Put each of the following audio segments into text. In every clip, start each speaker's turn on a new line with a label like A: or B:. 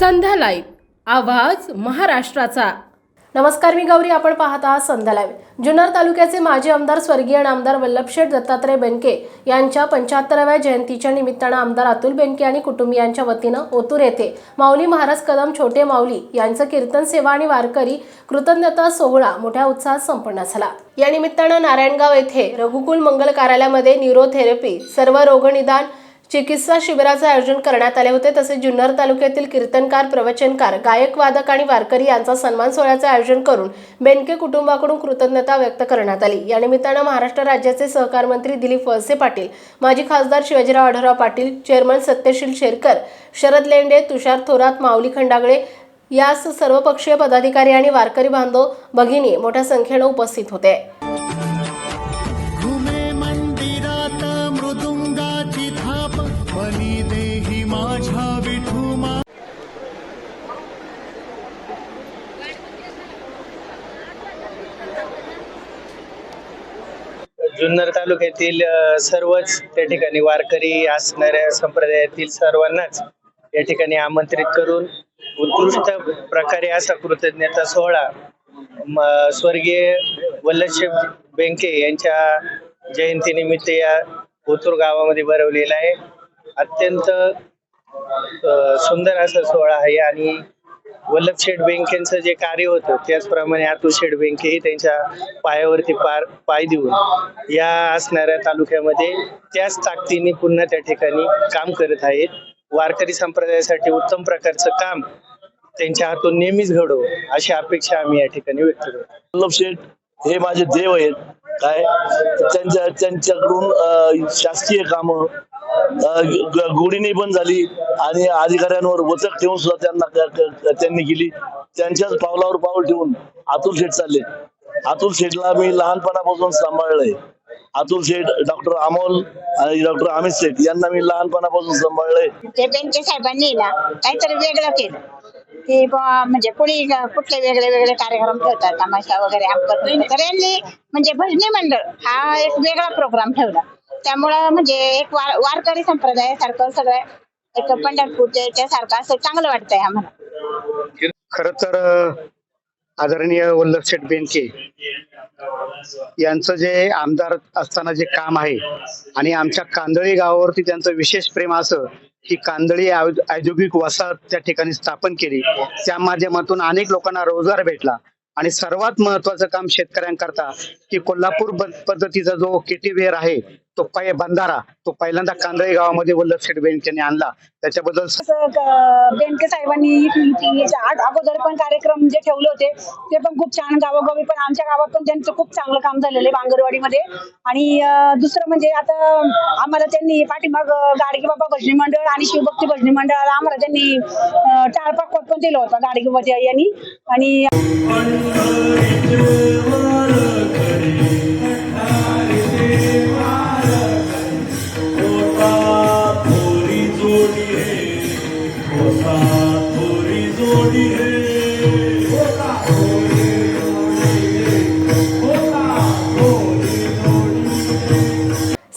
A: संध्या live आवाज महाराष्ट्राचा. नमस्कार मी गौरी आपण पाहत आहात संध्या लाईव्ह. जुन्नर तालुक्याचे माजी आमदार स्वर्गीय आमदार वल्लभशेठ दत्तात्रय बेनके यांच्या पंच्याहत्तराव्या जयंतीच्या निमित्तानं आमदार अतुल बेनके आणि कुटुंबियांच्या वतीनं ओतूर येथे माऊली महाराज कदम छोटे माऊली यांचं कीर्तन सेवा आणि वारकरी कृतज्ञता सोहळा मोठ्या उत्साहात संपन्न झाला. या निमित्तानं नारायणगाव येथे रघुकुल मंगल कार्यालयामध्ये न्यूरोथेरपी सर्व रोगनिदान चिकित्सा शिबिराचे आयोजन करण्यात आले होते. तसेच जुन्नर तालुक्यातील कीर्तनकार प्रवचनकार गायक वादक आणि वारकरी यांचा सन्मान सोहळ्याचे आयोजन करून बेनके कुटुंबाकडून कृतज्ञता व्यक्त करण्यात आली. या निमित्तानं महाराष्ट्र राज्याचे सहकार मंत्री दिलीप वळसे पाटील माजी खासदार शिवाजीराव आढळराव पाटील चेअरमन सत्यशील शेरकर शरद लेंडे तुषार थोरात माऊली खंडागळे यास सर्वपक्षीय पदाधिकारी आणि वारकरी बांधव भगिनी मोठ्या संख्येनं उपस्थित होते.
B: जुन्नर तालुक्यातील सर्वच त्या ठिकाणी वारकरी असणाऱ्या संप्रदायातील सर्वांनाच या ठिकाणी आमंत्रित करून उत्कृष्ट प्रकारे असा कृतज्ञता सोहळा म- स्वर्गीय वल्लभशेठ बेंके यांच्या जयंतीनिमित्त या ओतूर गावामध्ये भरवलेला आहे. अत्यंत सुंदर असा सोहळा आहे आणि वल्लभ शेठ बँकेचं जे कार्य होतं त्याचप्रमाणे अतुल शेठ बँकेही त्यांच्या पायावरती पार पाय देऊन या असणाऱ्या तालुक्यामध्ये त्याच ताकदीने पुन्हा त्या ठिकाणी काम करत आहेत. वारकरी संप्रदायासाठी उत्तम प्रकारचं काम त्यांच्या हातून नेहमीच घडो अशी अपेक्षा आम्ही या ठिकाणी व्यक्त करतो.
C: वल्लभ शेठ हे माझे देव आहेत. काय? त्यांच्या त्यांच्याकडून शासकीय कामं गोडीने पण झाली आणि अधिकाऱ्यांवर वचक ठेवून सुद्धा त्यांना त्यांनी केली. त्यांच्याच पावलावर पाऊल ठेवून अतुल शेठ चालले. अतुल शेठला मी लहानपणापासून सांभाळलंय. अतुल शेठ डॉक्टर अमोल आणि डॉक्टर अमित शेठ यांना मी लहानपणापासून सांभाळलंय.
D: ते त्यांच्या साहेबांनी ना काहीतरी वेगळं केलं. की म्हणजे कोणी कुठले वेगळे वेगळे कार्यक्रम ठेवतात तमाशा वगैरे आमचं म्हणजे भजनी मंडळ हा एक वेगळा प्रोग्राम ठेवला. त्यामुळं म्हणजे एक वार वारकरी संप्रदायासारखं सगळं एक पंढरपूरच्या याच्यासारखं असं चांगलं वाटतंय आम्हाला.
E: खर तर अ, आदरणीय वल्लभ शेठ बेनके यांचं जे आमदार असताना जे काम आहे आणि आमच्या कांदळी गावावरती त्यांचं विशेष प्रेम असं की कांदळी औद्योगिक वसाहत त्या ठिकाणी स्थापन केली. त्या माध्यमातून अनेक लोकांना रोजगार भेटला आणि सर्वात महत्वाचं काम शेतकऱ्यांकरता की कोल्हापूर ब- पद्धतीचा जो केटीवेअर आहे तो पाय बंधारा तो पहिल्यांदा कांदळी गावामध्ये वल्लभ शेठ आणला. त्याच्याबद्दल
F: बेंके साहेबांनी आठ अगोदर पण कार्यक्रम जे ठेवले होते ते पण खूप छान गावोगावी पण आमच्या गावात पण त्यांचं खूप चांगलं काम झालेलं आहे बांगरवाडीमध्ये. आणि दुसरं म्हणजे आता आम्हाला त्यांनी पाठीमाग गाडगे बाबा भजनी मंडळ आणि शिवभक्ती भजनी मंडळाला आम्हाला त्यांनी अं, टाळपाक पण दिलं होतं गाडगे बाबा यांनी. आणि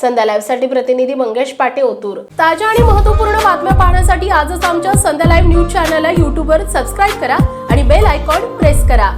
A: संध्या लाईव्हसाठी प्रतिनिधी मंगेश पाटे ओतूर. ताज्या आणि महत्त्वपूर्ण बातम्या पाहण्यासाठी आजच आमच्या संध्या लाईव्ह न्यूज चॅनलला युट्यूबवर सबस्क्राईब करा आणि बेल आयकॉन प्रेस करा.